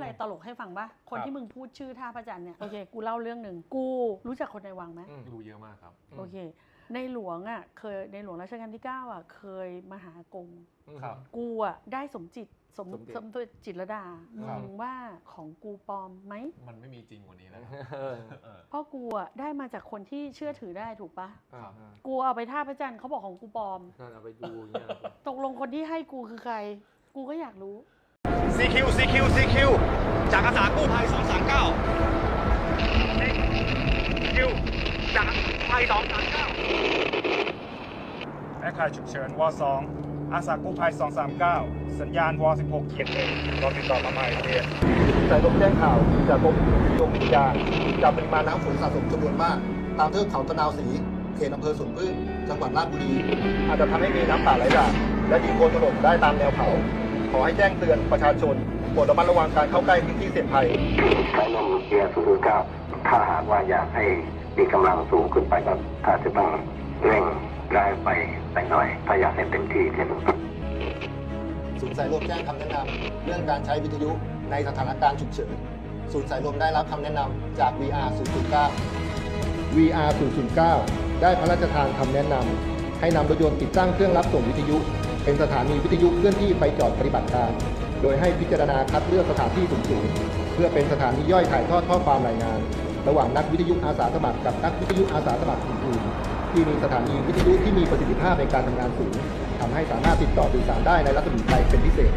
อะไรตลกให้ฟังปะคนครับที่มึงพูดชื่อท่าพระจันทร์เนี่ยโอเคกูเล่าเรื่องหนึ่งกูรู้จักคนในวังไหมอืมรู้เยอะมากครับโอเค ในหลวงอะเคยในหลวงรัชกาลที่ 9 อะ เคยมาหากงครับกูอะได้สมจิตสมสมจิตสมจิตจิตรลดาครับมึงว่าของกูปลอมไหม มันไม่มีจริงกว่านี้แล้วครับเออเออเพราะกูอะได้มาจากคนที่เชื่อถือได้ถูกปะครับกูเอาไปท่าพระจันทร์เขาบอกของกูปลอมนั่นเอาไปดูอย่างเงี้ยตกลงคนที่ให้กูคือใคร กูก็อยากรู้ CQ CQ CQ จากอาสากู้ภัย239 CQ จากอาสากู้ภัย239แอคข่ายฉุกเฉินว2อาสากู้ภัย239 สัญญาณว16เขียนเองรอติดต่อมาใหม่เรียนสายลมแจ้งข่าวจากกรมอุตุนิยมวิทยาจากปริมาณน้ำฝนสะสมจำนวนมาก ตามเทือกเขาตะนาวศรีเขตอำเภอสวนพึ่งจังหวัดราชบุรี อาจจะทำให้มีน้ำป่าไหลหลากและดินโคลนถล่มได้ตามแนวเขา ขอให้แจ้งเตือนประชาชนโปรดระมัดระวังการเข้าใกล้พื้นที่เสี่ยงภัยใช้ลมเกียร์009ถ้าหากว่าอยากให้มีกำลังสูงขึ้นไปก็อาจจะต้องเร่งแรงไปไปหน่อย ถ้าอยากให้เต็มที่ที่สุดศูนย์สายลมแจ้งคำแนะนำเรื่องการใช้วิทยุในสถานการณ์ฉุกเฉินศูนย์สายลมได้รับคำแนะนำจาก VR 009 VR 009 ได้พระราชทานคำแนะนำให้นำรถยนต์ติดตั้งเครื่องรับส่งวิทยุ เป็นสถานีวิทยุเคลื่อนที่ไปจอดปฏิบัติการ โดยให้พิจารณาคัดเลือกสถานที่สูงๆเพื่อเป็นสถานีย่อยถ่ายทอดข้อความรายงาน ระหว่างนักวิทยุอาสาสมัครกับนักวิทยุอาสาสมัครอื่นๆที่มีสถานีวิทยุที่มีประสิทธิภาพในการทำงานสูงทำให้สามารถติดต่อสื่อสารได้ในรัศมีไกลเป็นพิเศษ